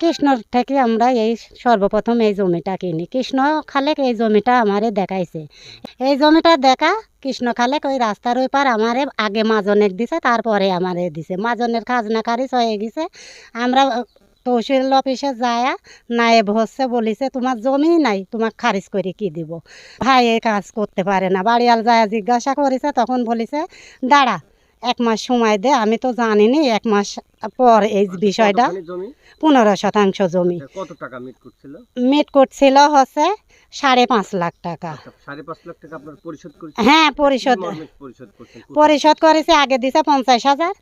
কৃষ্ণর থেকে আমরা এই সর্বপ্রথম এই জমিটা কিনি। কৃষ্ণ খালেক এই জমিটা আমারে দেখাইছে। এই জমিটা দেখা কৃষ্ণ খালেক ওই রাস্তার ওই পার আমারে আগে মাজনের দিছে, তারপরে আমারে দিছে। মাজনের খাজনা খারিজ হয়ে গেছে। আমরা তহসিল অফিসে যায় নায়েব হচ্ছে, বলিছে, তোমার জমি নাই তোমার খারিজ করে কি দিব? ভাই এই কাজ করতে পারে না। বাড়িয়াল যায় জিজ্ঞাসা করেছে, তখন বলিছে, দাঁড়া এক মাস সময় দেয় আমি তো জানি জানিনি এক মাস পর এই বিষয়টা। পনেরো শতাংশ জমি। আচ্ছা, কত টাকা মিট করছিল? মিট করছিল হচ্ছে সাড়ে পাঁচ লাখ টাকা। আচ্ছা, সাড়ে পাঁচ লাখ টাকা আপনার পরিশোধ করেছেন? হ্যাঁ পরিশোধ। পরিশোধ পরিশোধ করেছে আগে দিছে পঞ্চাশ হাজার।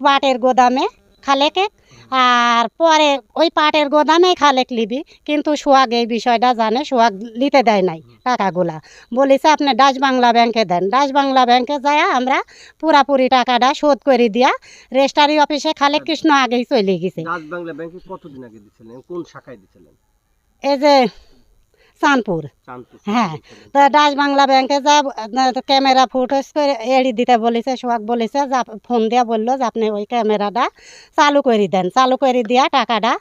পাটের গোদামে খালেকে আর পরে ওই পাটের গোদামে খালেক লিবি কিন্তু সোহাগ এই বিষয়টা জানে সোহাগ লিতে দেয় নাই টাকাগুলা। বলেছে আপনি ডাচ বাংলা ব্যাংকে দেন। ডাচ বাংলা ব্যাংকে যায় আমরা পুরাপুরি টাকাটা শোধ করে দিয়া রেজিস্টারি অফিসে খালেক কৃষ্ণ আগেই চলে গেছে। ডাচ বাংলা ব্যাংকে কতদিন আগে দিছিলেন? কোন শাখায় দিছিলেন? এই যে চাঁদপুর। হ্যাঁ। তো ডাচ বাংলা ব্যাংকে যা ক্যামেরা ফুটেজ করে এড়ি দিতে বলেছে সোহাগ বলেছে যে ফোন দিয়া বলল যে আপনি ওই ক্যামেরাটা চালু করে দেন। চালু করে দিয়া টাকাটা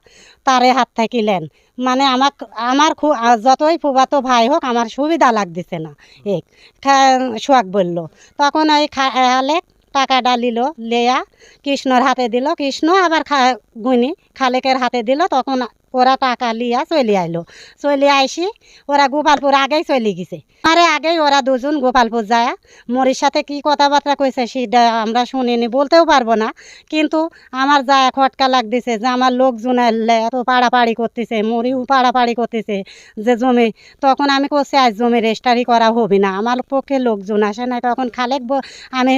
তারে হাত থাকিলেন মানে আমাক আমার খু- আ, যতই ফুবাতো ভাই হোক আমার সুবিধা লাগতেছে না। এক সোহাগ বলল। তখন ওই খালে টাকাটা নিল লেয়া কৃষ্ণর হাতে দিল। কৃষ্ণ আবার খা গুনি খালেকের হাতে দিল। তখন ওরা টাকা লিয়া চলে আইলো। চলে আইসি, ওরা গোপালপুর আগেই চলে গেছে। আরে আগেই ওরা দুজন গোপালপুর যায়। মরির সাথে কি কথাবার্তা কইছে সেটা আমরা শুনিনি, বলতেও পারব না। কিন্তু আমার যায় খটকা লাগতেছে যে আমার লোকজন এলে এত পাড়াপাড়ি করতেছে, মরিও পাড়াপাড়ি করতেছে যে জমি, তখন আমি করছি আজ জমি রেজিস্টারি করা হবে না। আমার পক্ষে লোকজন আসে না। তখন খালেক আমি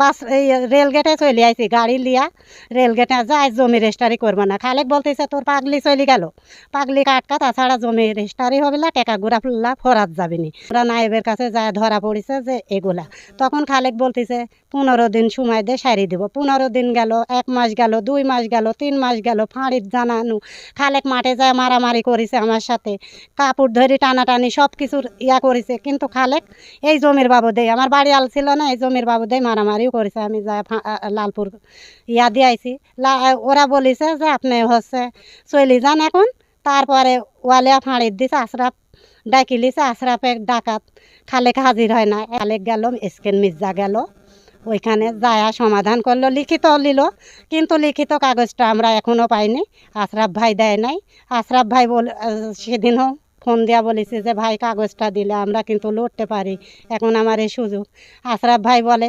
বাস, এই রেলগেটে চলে আইছি, গাড়ি লিয়া। রেলগেটে যাই, জমি রেজিস্টারি করব না। খালেক বলতেছে, তোর পাগলি চলে গেল? পাগলি কাটকা, তাছাড়া জমি রেজিস্টারি হবে না, টাকা গুড়া ফুল্লা ফরাত যাবে নি। ওরা নায়েবের কাছে যায়, ধরা পড়েছে যে এগুলা। তখন খালেক বলতেছে, পনেরো দিন সময় দিয়ে সারি দিব। পনেরো দিন গেল, এক মাস গেল, দুই মাস গেল, তিন মাস গেল, ফাঁড়ির জানানো। খালেক মাঠে যায়, মারামারি করেছে আমার সাথে। কাপড় ধরে টানাটানি সব কিছুর ইয়া করেছে। কিন্তু খালেক, এই জমির বাবদেই আমার বাড়ি আল ছিল না, এই জমির বাবদেই মারামারিও করেছে। আমি যা লালপুর ইয়া দিয়ে আইছি ওরা বলেছে যে আপনি হচ্ছে চলে যান এখন। তারপরে ওয়ালিয়া ফাঁড়ির দিছে, আশরাফ ডাকি লিছে, আশরাফে ডাকাত খালেক হাজির হয় না। খালেক গেল স্কেন মির্জা গেল। ওইখানে যায়া সমাধান করল, লিখিত নিল কিন্তু লিখিত কাগজটা আমরা এখনও পাইনি। আশরাফ ভাই দেয় নাই। আশরাফ ভাই বল সেদিনও ফোন দেওয়া বলেছে যে, ভাই, কাগজটা দিলে আমরা কিন্তু লড়তে পারি। এখন আমার এই সুযোগ। আশরাফ ভাই বলে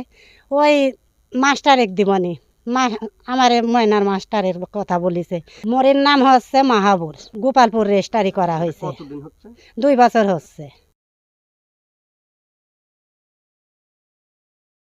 ওই মাস্টারেক দিবনি মা আমার ময়নার মাস্টারের কথা বলিছে। মোরের নাম হচ্ছে মাহাবুর। গোপালপুর রেস্টারি করা হয়েছে। দুই বছর হচ্ছে।